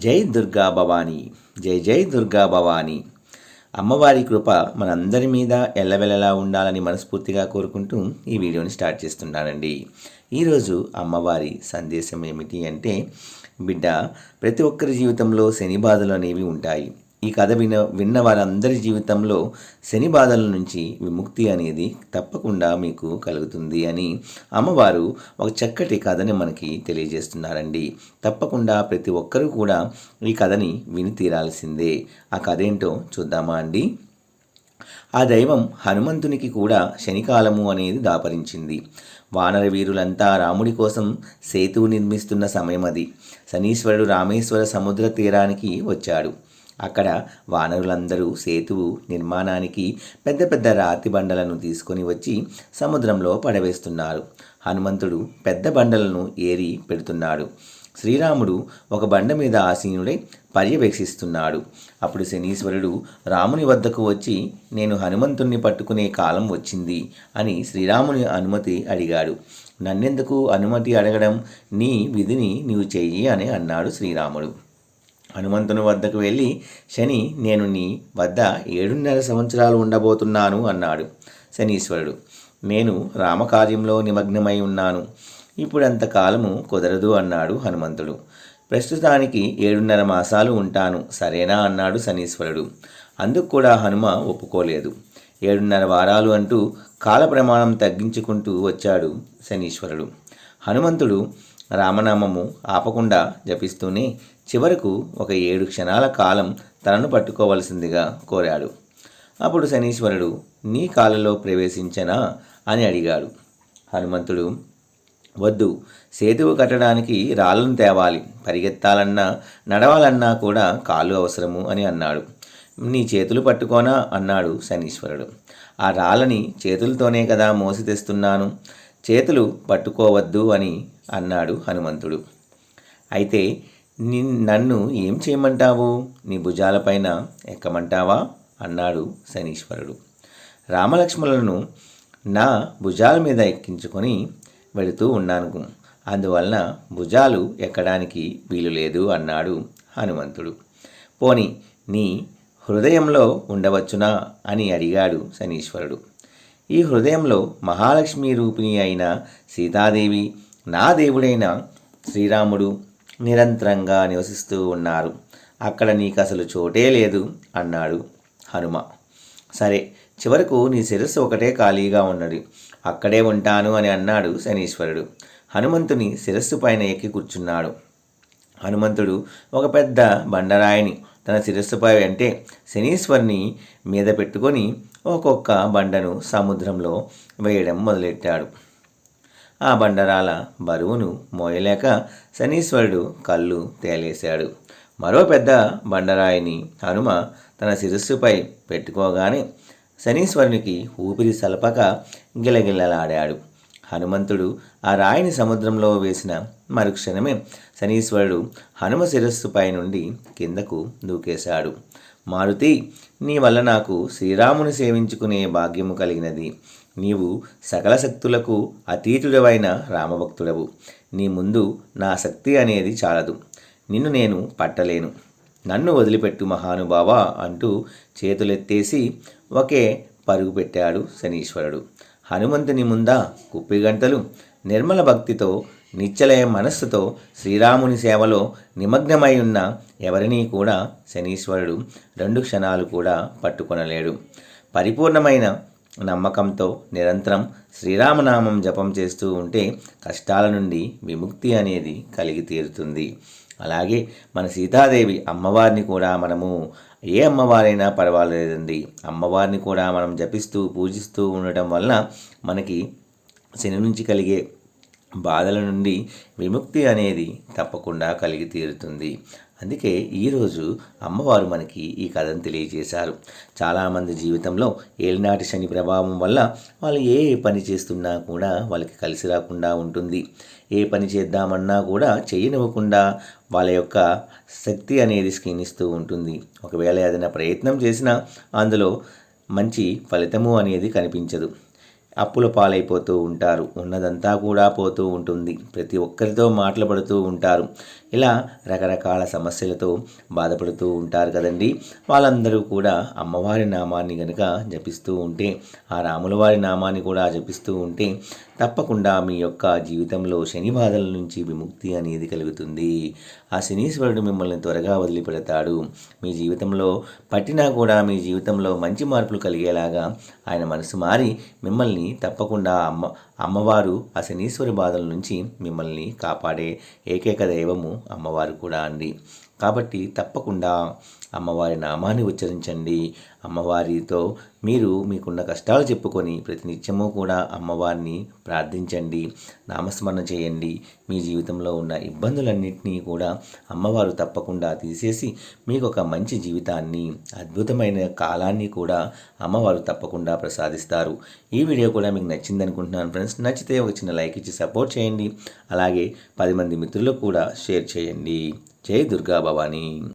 జై దుర్గా భవానీ జై జై దుర్గా భవానీ. అమ్మవారి కృప మనందరి మీద ఎల్లవెల్లలా ఉండాలని మనస్ఫూర్తిగా కోరుకుంటూ ఈ వీడియోని స్టార్ట్ చేస్తున్నానండి. ఈరోజు అమ్మవారి సందేశం ఏమిటి అంటే బిడ్డ ప్రతి ఒక్కరి జీవితంలో శని బాధలు అనేవి ఉంటాయి. ఈ కథ విన విన్న వారందరి జీవితంలో శని బాధల నుంచి విముక్తి అనేది తప్పకుండా మీకు కలుగుతుంది అని అమ్మవారు ఒక చక్కటి కథని మనకి తెలియజేస్తున్నారండి. తప్పకుండా ప్రతి ఒక్కరూ కూడా ఈ కథని విని తీరాల్సిందే. ఆ కథ ఏంటో చూద్దామా అండి? ఆ దైవం హనుమంతునికి కూడా శనికాలము అనేది దాపరించింది. వానర వీరులంతా రాముడి కోసం సేతువు నిర్మిస్తున్న సమయం అది శనీశ్వరుడు రామేశ్వర సముద్ర తీరానికి వచ్చాడు. అక్కడ వానరులందరూ సేతువు నిర్మాణానికి పెద్ద పెద్ద రాతి బండలను తీసుకొని వచ్చి సముద్రంలో పడవేస్తున్నారు. హనుమంతుడు పెద్ద బండలను ఏరి పెడుతున్నాడు. శ్రీరాముడు ఒక బండ మీద ఆసీనుడై పర్యవేక్షిస్తున్నాడు. అప్పుడు శనీశ్వరుడు రాముని వద్దకు వచ్చి నేను హనుమంతుణ్ణి పట్టుకునే కాలం వచ్చింది అని శ్రీరాముని అనుమతి అడిగాడు. నన్నెందుకు అనుమతి అడగడం? నీ విధిని నీవు చెయ్యి అని అన్నాడు శ్రీరాముడు. హనుమంతుని వద్దకు వెళ్ళి శని నేను నీ వద్ద ఏడున్నర సంవత్సరాలు ఉండబోతున్నాను అన్నాడు శనీశ్వరుడు. నేను రామకార్యంలో నిమగ్నమై ఉన్నాను. ఇప్పుడంతకాలము కుదరదు అన్నాడు హనుమంతుడు. ప్రస్తుతానికి ఏడున్నర మాసాలు ఉంటాను సరేనా అన్నాడు శనీశ్వరుడు. అందుకు కూడా హనుమ ఒప్పుకోలేదు. ఏడున్నర వారాలు అంటూ కాల ప్రమాణం తగ్గించుకుంటూ వచ్చాడు శనీశ్వరుడు. హనుమంతుడు రామనామము ఆపకుండా జపిస్తూనే చివరకు ఒక ఏడు క్షణాల కాలం తనను పట్టుకోవలసిందిగా కోరాడు. అప్పుడు శనీశ్వరుడు నీ కాలలో ప్రవేశించనా? అని అడిగాడు. హనుమంతుడు వద్దు సేతువు కట్టడానికి రాళ్ళను తేవాలి. పరిగెత్తాలన్నా నడవాలన్నా కూడా కాళ్ళు అవసరము అని అన్నాడు. నీ చేతులు పట్టుకోనా? అన్నాడు శనీశ్వరుడు. ఆ రాళ్ళని చేతులతోనే కదా మోసి తెస్తున్నాను చేతులు పట్టుకోవద్దు అని అన్నాడు హనుమంతుడు. అయితే ని నన్ను ఏం చేయమంటావు? నీ భుజాలపైన ఎక్కమంటావా? అన్నాడు శనీశ్వరుడు. రామలక్ష్మణులను నా భుజాల మీద ఎక్కించుకొని వెళుతూ ఉన్నాను. అందువలన భుజాలు ఎక్కడానికి వీలు లేదు అన్నాడు హనుమంతుడు. పోని నీ హృదయంలో ఉండవచ్చునా? అని అడిగాడు శనీశ్వరుడు. ఈ హృదయంలో మహాలక్ష్మి రూపిణి అయిన సీతాదేవి నా దేవుడైన శ్రీరాముడు నిరంతరంగా నివసిస్తూ ఉన్నారు. అక్కడ నీకు అసలు చోటే లేదు అన్నాడు హనుమ. సరే చివరకు నీ శిరస్సు ఒకటే ఖాళీగా ఉన్నది. అక్కడే ఉంటాను అని అన్నాడు శనీశ్వరుడు. హనుమంతుని శిరస్సు పైన ఎక్కి కూర్చున్నాడు. హనుమంతుడు ఒక పెద్ద బండరాయిని తన శిరస్సుపై అంటే శనీశ్వరుని మీద పెట్టుకొని ఒక్కొక్క బండను సముద్రంలో వేయడం మొదలెట్టాడు. ఆ బండరాల బరువును మోయలేక శనీశ్వరుడు కళ్ళు తేలేశాడు. మరో పెద్ద బండరాయిని హనుమ తన శిరస్సుపై పెట్టుకోగానే శనీశ్వరునికి ఊపిరి సలపక గిలగిల్లలాడాడు హనుమంతుడు ఆ రాయిని సముద్రంలో వేసిన మరుక్షణమే శనీశ్వరుడు హనుమ శిరస్సుపై నుండి కిందకు దూకేశాడు. మారుతి నీ వల్ల నాకు శ్రీరాముని సేవించుకునే భాగ్యము కలిగినది. నీవు సకల శక్తులకు అతీతుడవైన రామభక్తుడవు. నీ ముందు నా శక్తి అనేది చాలదు. నిన్ను నేను పట్టలేను. నన్ను వదిలిపెట్టు మహానుభావా అంటూ చేతులెత్తేసి ఒకే పరుగు పెట్టాడు శనీశ్వరుడు. హనుమంతుని ముందా కుప్పిగంటలు నిర్మల భక్తితో నిశ్చలయ మనస్సుతో శ్రీరాముని సేవలో నిమగ్నమై ఉన్న ఎవరినీ కూడా శనీశ్వరుడు రెండు క్షణాలు కూడా పట్టుకొనలేడు. పరిపూర్ణమైన నమ్మకంతో నిరంతరం శ్రీరామనామం జపం చేస్తూ ఉంటే కష్టాల నుండి విముక్తి అనేది కలిగి తీరుతుంది. అలాగే మన సీతాదేవి అమ్మవారిని కూడా మనము ఏ అమ్మవారైనా పర్వాలేదండి. అమ్మవారిని కూడా మనం జపిస్తూ పూజిస్తూ ఉండటం వలన మనకి శని నుంచి కలిగే బాధల నుండి విముక్తి అనేది తప్పకుండా కలిగి తీరుతుంది. అందుకే ఈరోజు అమ్మవారు మనకి ఈ కథను తెలియజేశారు. చాలామంది జీవితంలో ఏలినాటి శని ప్రభావం వల్ల వాళ్ళు ఏ పని చేస్తున్నా కూడా వాళ్ళకి కలిసి రాకుండా ఉంటుంది. ఏ పని చేద్దామన్నా కూడా చేయనివ్వకుండా వాళ్ళ యొక్క శక్తి అనేది క్షీణిస్తూ ఉంటుంది. ఒకవేళ ఏదైనా ప్రయత్నం చేసినా అందులో మంచి ఫలితము అనేది కనిపించదు. అప్పుల పాలైపోతూ ఉంటారు. ఉన్నదంతా కూడా పోతూ ఉంటుంది. ప్రతి ఒక్కరితో మాట్లాడుతూ ఉంటారు. ఇలా రకరకాల సమస్యలతో బాధపడుతూ ఉంటారు కదండి. వాళ్ళందరూ కూడా అమ్మవారి నామాన్ని గనుక జపిస్తూ ఉంటే ఆ రాముల వారి నామాన్ని కూడా జపిస్తూ ఉంటే తప్పకుండా మీ యొక్క జీవితంలో శని బాధల నుంచి విముక్తి అనేది కలుగుతుంది. ఆ శనీశ్వరుడు మిమ్మల్ని త్వరగా వదిలిపెడతాడు. మీ జీవితంలో పట్టినా కూడా మీ జీవితంలో మంచి మార్పులు కలిగేలాగా ఆయన మనసు మారి మిమ్మల్ని తప్పకుండా అమ్మ అమ్మవారు ఆ శనీశ్వరి బాధల నుంచి మిమ్మల్ని కాపాడే ఏకైక దైవము అమ్మవారు కూడా అండి. కాబట్టి తప్పకుండా అమ్మవారి నామాన్ని ఉచ్చరించండి. అమ్మవారితో మీరు మీకున్న కష్టాలు చెప్పుకొని ప్రతినిత్యము కూడా అమ్మవారిని ప్రార్థించండి. నామస్మరణ చేయండి. మీ జీవితంలో ఉన్న ఇబ్బందులన్నింటినీ కూడా అమ్మవారు తప్పకుండా తీసేసి మీకు ఒక మంచి జీవితాన్ని అద్భుతమైన కాలాన్ని కూడా అమ్మవారు తప్పకుండా ప్రసాదిస్తారు. ఈ వీడియో కూడా మీకు నచ్చింది అనుకుంటున్నాను ఫ్రెండ్స్. నచ్చితే ఒక చిన్న లైక్ ఇచ్చి సపోర్ట్ చేయండి. అలాగే పది మంది మిత్రులకు కూడా షేర్ చేయండి. జై దుర్గా భవానీ.